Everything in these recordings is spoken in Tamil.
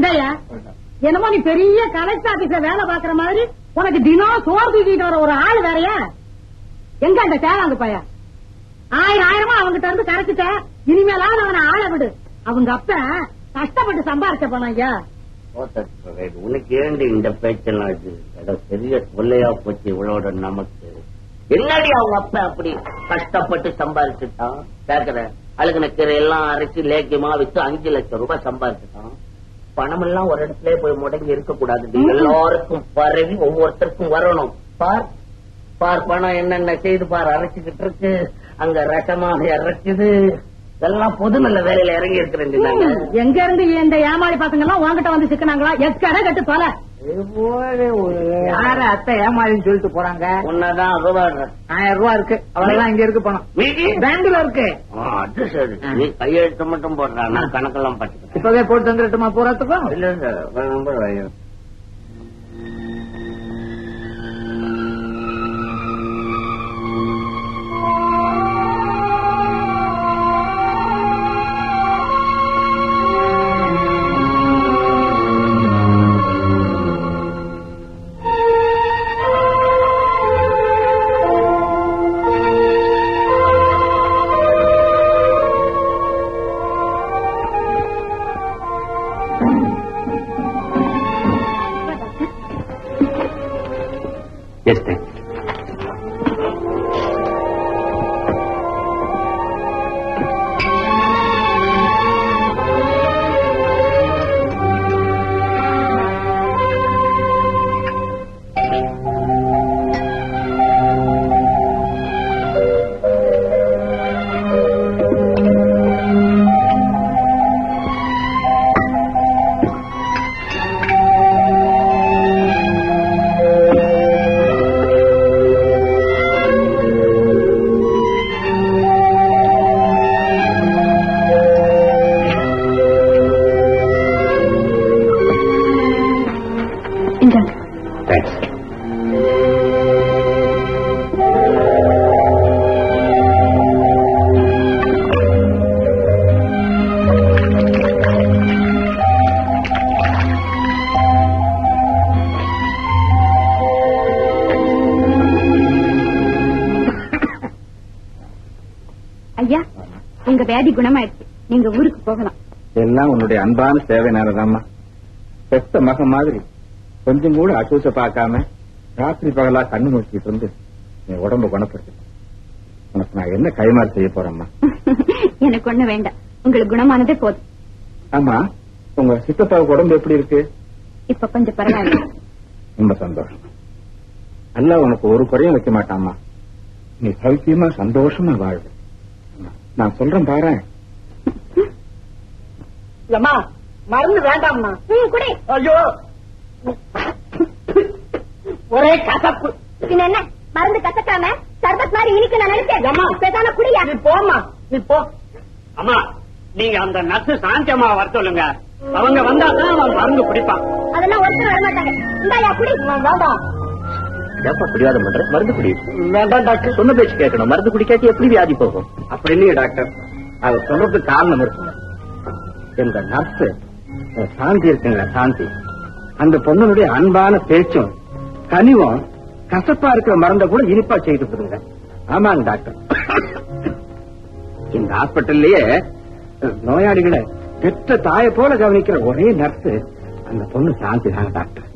இந்தாயா? என்னமோ நீ பெரிய கலெக்டர் ஆபீஸ்ல வேலை பாக்குற மாதிரி உனக்கு தினம் சோறு தூக்கிட்டு வர ஒரு ஆள் வேறயா? எங்க அந்த சேலாங்க பையா? ஆயிரம் ஆயிரமா அவங்கிட்ட இருந்து கரைச்சிட்ட. இனிமேலாவது அவனை ஆள விடு. அவங்க அப்ப கஷ்டப்பட்டு சம்பாரிச்ச பணம் ஐயா உனக்கு ஏண்டு இந்த பேச்செல்லாம் இது பெரிய தொல்லையா போச்சு இவளோட நமக்கு. என்னடி அவங்க அப்பா அப்படி கஷ்டப்பட்டு சம்பாரிச்சுட்டான்? கேக்குற அழுகுன கீரை எல்லாம் அரைச்சு லேக்கியமா வித்து அஞ்சு லட்சம் ரூபாய் சம்பாரிச்சுட்டான். பணம் எல்லாம் ஒரு இடத்துல போய் முடங்கி இருக்க கூடாது எல்லாருக்கும் பரவி ஒவ்வொருத்தருக்கும் வரணும். பார் பார் பணம் என்னென்ன செய்து பார் அரைச்சுக்கிட்டு இருக்கு. அங்க ரசமாக இறக்குது இதெல்லாம் பொது நல்ல வேலையில இறங்கி இருக்கிறேன் எங்க இருந்து இந்த ஏமாளி பசங்க எல்லாம் உன்கிட்ட வந்து சிக்கினாங்களா? எக்கடை கட்டு தொலை. யார அத்தை ஏமாளின்னு சொல்லிட்டு போறாங்க? உன்னதான் ஆயிரம் ரூபாய் இருக்கு. அவ்வளவுதான் இங்க இருக்கு பணம். பேங்க்ல இருக்கு. ஆ, அது சரி. நீ கையெழுத்து மட்டும் போடுறா. நான் கணக்கெல்லாம் படிச்சுக்கிறேன் இப்பவே போட்டு வந்துட்டுமா போறதுக்கும்? இல்ல இல்ல. வியாதி குணமாயிடுச்சு. நீங்க ஊருக்கு போகலாம். எல்லாம் உன்னுடைய அன்பான சேவைனாலதாம்மா பெத்த மக மாதிரி கொஞ்சம் கூட அசூச பார்க்காம ராத்திரி பகலா கண்ணு நோக்கிட்டு இருந்து என் உடம்ப குணப்படுத்து. உனக்கு நான் என்ன கைமாறு செய்ய போறேம்மா? எனக்கு ஒண்ணு வேண்டாம். உங்களுக்கு குணமானதே போதும். ஆமா உங்க சித்தப்பாவுக்கு உடம்பு எப்படி இருக்கு? இப்ப கொஞ்சம் பரவாயில்ல. ரொம்ப சந்தோஷம். அல்ல உனக்கு ஒரு குறையும் வைக்க மாட்டாம்மா. நீ சௌக்கியமா சந்தோஷமா வாழ்வு நான் சொல்றேன் பாரு இல்லம்மா மருந்து வேண்டாம்மா. கூட. ஐயோ. ஒரே கசப்பு. பின்ன என்ன? மருந்து கசக்காம சர்பத் மாதிரி இனிக்க நான்? நினைச்சேன். குடியா? நீ போம்மா. நீ போ. அம்மா நீங்க அந்த நர்ஸ் சாந்தியம்மா வர சொல்லுங்க. அவங்க வந்தா தான் அவன் மருந்து குடிப்பான். அதெல்லாம் ஒருத்தர் வர மாட்டாங்க இந்தாயா குடி. வேண்டாம். ஏப்பா பிடிவாதம் பண்ற? மருந்து குடி. வேண்டாம் டாக்டர். சொன்ன பேச்சு கேட்கணும். மருந்து குடிக்காட்டி எப்படி வியாதி போகும்? அப்படி இல்லையே டாக்டர். அது சொல்றதுக்கு காரணம் இருக்குங்க இந்த நர்ஸ் சாந்தி இருக்குங்க சாந்தி. அந்த பொண்ணுடைய அன்பான பேச்சும் கனிவும் கசப்பா இருக்கிற மருந்த கூட இனிப்பா செய்து கொடுங்க. ஆமாங்க டாக்டர். இந்த ஹாஸ்பிட்டல்லயே நோயாளிகளை பெற்ற தாயை போல கவனிக்கிற ஒரே நர்ஸ் அந்த பொண்ணு சாந்தி தாங்க டாக்டர்.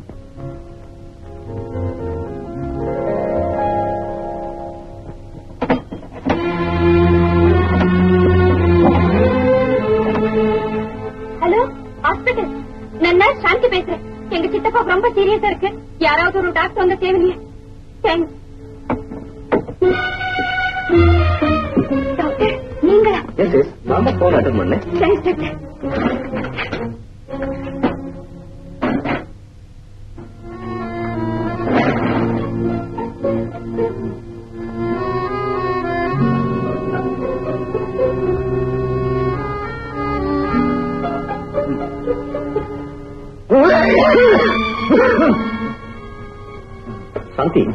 சீரியஸா இருக்கு. யாராவது ஒரு டாக்டர் வந்து தேவையில்லை தேங்க்ஸ் டாக்டர் நீங்களா? எஸ் எஸ் நான் தான் போன் அட்டன் பண்ணேன். Thanks doctor something.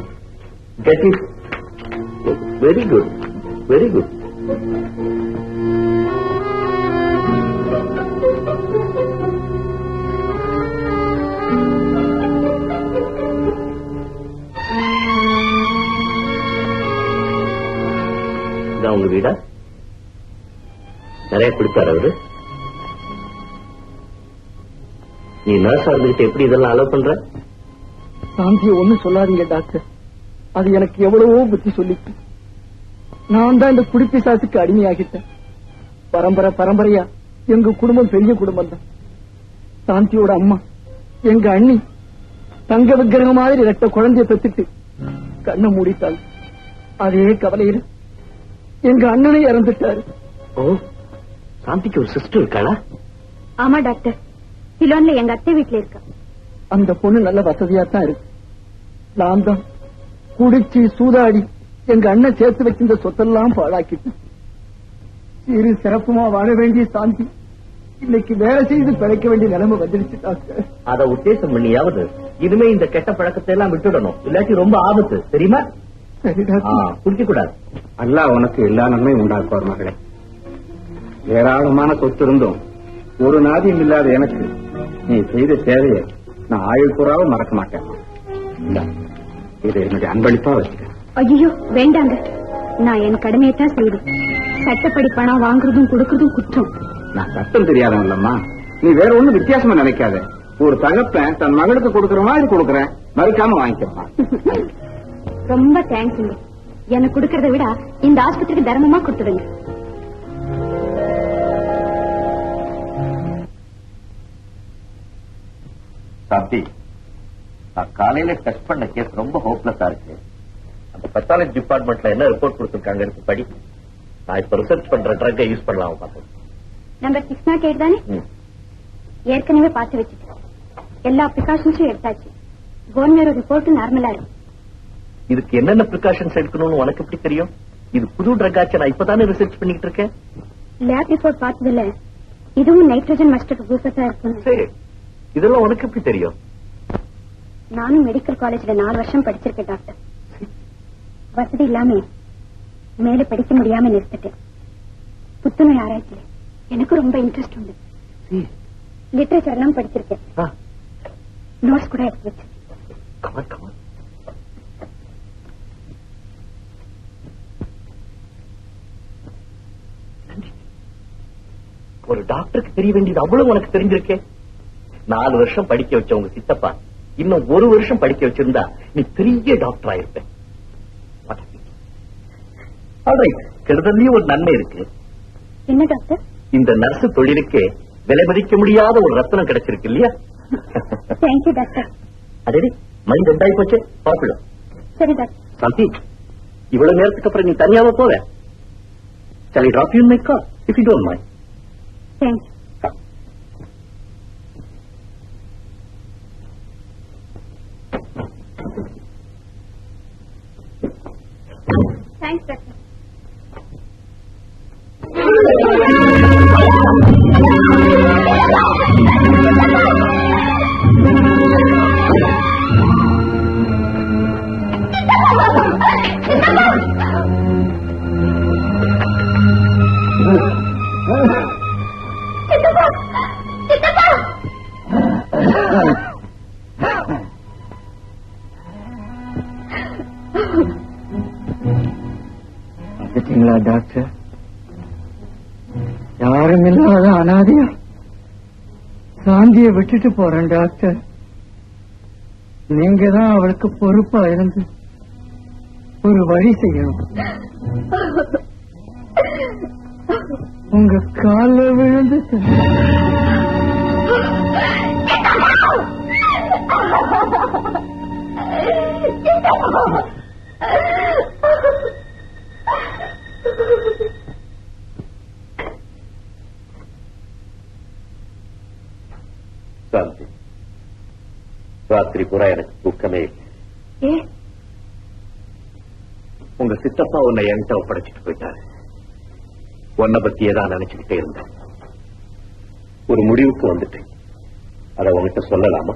Get it. Very good. Very good. உங்க வீடா நிறைய கொடுத்தாரு அவரு நீ நர்ஸா இருந்துகிட்டு எப்படி இதெல்லாம் அலோவ் பண்ற சாந்தியை ஒண்ணும் சொல்லாதீங்க டாக்டர். அது எனக்கு எவ்வளவோ புத்தி சொல்லிட்டு நான் தான் இந்த குடிப்பிசாசுக்கு அடிமையாகிட்டேன். பரம்பரை பரம்பரையா. எங்க குடும்பம் பெரிய குடும்பம் தான். சாந்தியோட அம்மா எங்க அண்ணி தங்க விக்கிரகம் மாதிரி ரெட்ட குழந்தைய பெத்துட்டு கண்ணை மூடிட்டாங்க அதே கவலையில எங்க அண்ணனே இறந்துட்டாரு. ஓ சாந்திக்கு ஒரு சிஸ்டர் இருக்காளா? ஆமா டாக்டர். சிலோன்ல எங்க அத்தை வீட்டுல இருக்கா. அந்த பொண்ணு நல்ல வசதியா தான் இருக்கு. நான் தான். குடிச்சு சூதாடி எங்க அண்ணன் சேர்த்து வச்சிருந்த சொத்தெல்லாம் பாழாக்கிட்டு. சிறு சிறப்புமா வாழ வேண்டிய சாந்தி. இன்னைக்கு வேலை செய்து பிழைக்க வேண்டிய நிலைமை வந்துடுச்சு டாக்டர். அத உத்தேசம் பண்ணியாவது இனிமே இந்த கெட்ட பழக்கத்தை எல்லாம் விட்டுடணும். இல்லாட்டி ரொம்ப ஆபத்து தெரியுமா? குடிக்க கூடாது அல்லாஹ் உனக்கு எல்லா நன்மையும் உண்டாக்குவார் மகளே. ஏராளமான சொத்து இருந்தும் ஒரு நாதியும் இல்லாத எனக்கு நீ செய்த சேவையை நான் ஆயுள் பூராவும் மறக்க மாட்டேன். இதை என்னுடைய அன்பளிப்பா வச்சுக்க ஐயோ வேண்டாங்க. நான் என் கடமையை தான் செய்வேன். சட்டப்படி பணம் வாங்குறதும் கொடுக்கறதும் குற்றம். நான் சத்தம் தெரியாதவன் இல்லம்மா நீ வேற ஒண்ணும் வித்தியாசமா நினைக்காத. ஒரு தகப்பன் தன் மகளுக்கு கொடுக்கிற மாதிரி கொடுக்கறேன். மறுக்காம வாங்கிக்கப்பா ரொம்ப தேங்க்ஸுங்க எனக்கு கொடுக்கறத விட இந்த ஆஸ்பத்திரிக்கு தர்மமா கொடுத்துடுங்க. சாந்தி. நான் காலையில டெஸ்ட் பண்ண கேஸ் ரொம்ப ஹோப்லெஸ்ஸா இருக்கு. அந்த பெத்தாலஜி டிபார்ட்மெண்ட்ல என்ன ரிப்போர்ட் கொடுத்திருக்காங்க இருக்கு படி. நான் இப்ப ரிசர்ச் பண்ற ட்ரக்கை யூஸ் பண்ணலாம் பார்த்தோம் நம்பர் சிக்ஸ் நாட் எயிட் தானே? ஏற்கனவே பார்த்து வச்சுட்டேன் எல்லா ப்ரிகாஷன்ஸும் எடுத்தாச்சு. கோர்னர் ரிப்போர்ட் நார்மலா இருக்கு. இதுக்கு என்னென்ன ப்ரிகாஷன்ஸ் எடுக்கணும்னு உனக்கு எப்படி தெரியும்? இது புது ட்ரக் ஆச்சு? நான் இப்பதானே ரிசர்ச் பண்ணிட்டு இருக்கேன். லேப் ரிப்போர்ட் பார்த்ததுல இதுவும் நைட்ரஜன் மஸ்டர்ட் குளுக்கோஸா இருக்குன்னு. சரி. இதெல்லாம் உனக்கு எப்படி தெரியும்? நானும் மெடிக்கல் காலேஜ்ல நாலு வருஷம் படிச்சிருக்கேன் டாக்டர் வசதி இல்லாம மேல படிக்க முடியாம நிறுத்திட்டேன். புத்துணர்வு ஆராய்ச்சியில எனக்கு ரொம்ப இன்ட்ரெஸ்ட் உண்டு. லிட்ரேச்சர் எல்லாம் படிச்சிருக்கேன். நோட்ஸ் கூட எடுத்து கமான் ஒரு டாக்டருக்கு தெரிய வேண்டியது அவ்வளவு உனக்கு தெரிஞ்சிருக்கே? நாலு வருஷம் படிக்க வச்ச உங்க சித்தப்பா இன்னும் ஒரு வருஷம் படிக்க வச்சிருந்தா நீ பெரிய டாக்டர் ஆயிருப்ப. கெடுதல்லையும் ஒரு நன்மை இருக்கு. என்ன டாக்டர் இந்த நர்ஸ் தொழிலுக்கே விலை மதிக்க முடியாத ஒரு ரத்தனம் கிடைச்சிருக்கு இல்லையா? தேங்க்யூ டாக்டர் அதே மைண்ட் ரெண்டாயி போச்சு. பார்க்கலாம் சரி டாக்டர் சாந்தி இவ்வளவு நேரத்துக்கு அப்புறம் நீ தனியாவ போவ? சரி drop you my car if you don't mind thanks thanks doctor காந்தியை விட்டுட்டு போறேன் டாக்டர். நீங்க தான் அவளுக்கு பொறுப்பா இருந்து ஒரு வழி செய்யணும். உங்க கால விழுந்து சாந்தி ராத்திரி பூரா எனக்கு தூக்கமே இல்லை. உங்க சித்தப்பா உன்னை என்கிட்ட ஒப்படைச்சிட்டு போயிட்டாரு. உன்னை பத்தியே தான் நினைச்சுக்கிட்டே இருந்தேன். ஒரு முடிவுக்கு வந்துட்டேன். அதை உங்ககிட்ட சொல்லலாமா?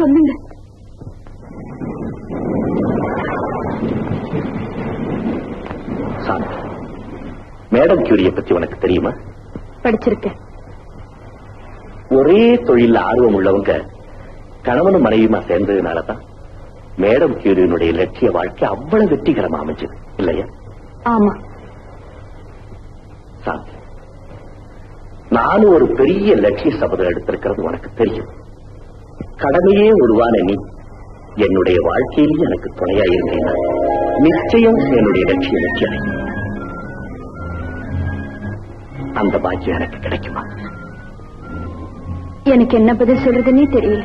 சொல்லுங்க. மேடம் கியூரிய பத்தி உனக்கு தெரியுமா? படிச்சிருக்கேன். ஒரே தொழில ஆர்வம் உள்ளவங்க கணவனும் மனைவியுமா சேர்ந்ததுனாலதான் மேடம் கியூரியனுடைய லட்சிய வாழ்க்கை அவ்வளவு வெற்றிகரமா அமைஞ்சது இல்லையா? ஆமா. சாந்தி நானும் ஒரு பெரிய லட்சிய சபதம் எடுத்திருக்கிறது உனக்கு தெரியும். கடமையே உருவான நீ என்னுடைய வாழ்க்கையில் எனக்கு துணையா இருந்தேன் நிச்சயம் என்னுடைய லட்சியம் அடையும். அந்த பாக்கியம் எனக்கு கிடைக்குமா? எனக்கு என்ன பதில் சொல்றதுன்னே தெரியல.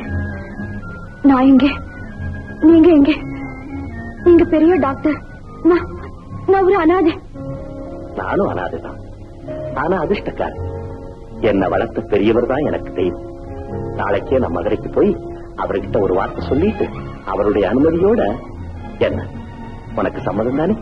நான் எங்கே நீங்க எங்கே நீங்க பெரிய டாக்டர். நான் ஒரு அனாதை. நானும் அனாதைதான். ஆனா அதிர்ஷ்டக்காரன் என்னை வளர்த்த பெரியவர் தான் எனக்கு தெரியும் நாளைக்கே நான் மதுரைக்கு போய் அவர்கிட்ட ஒரு வார்த்தை சொல்லிட்டு அவருடைய அனுமதியோட என்ன? உனக்கு சம்மதம் தானே?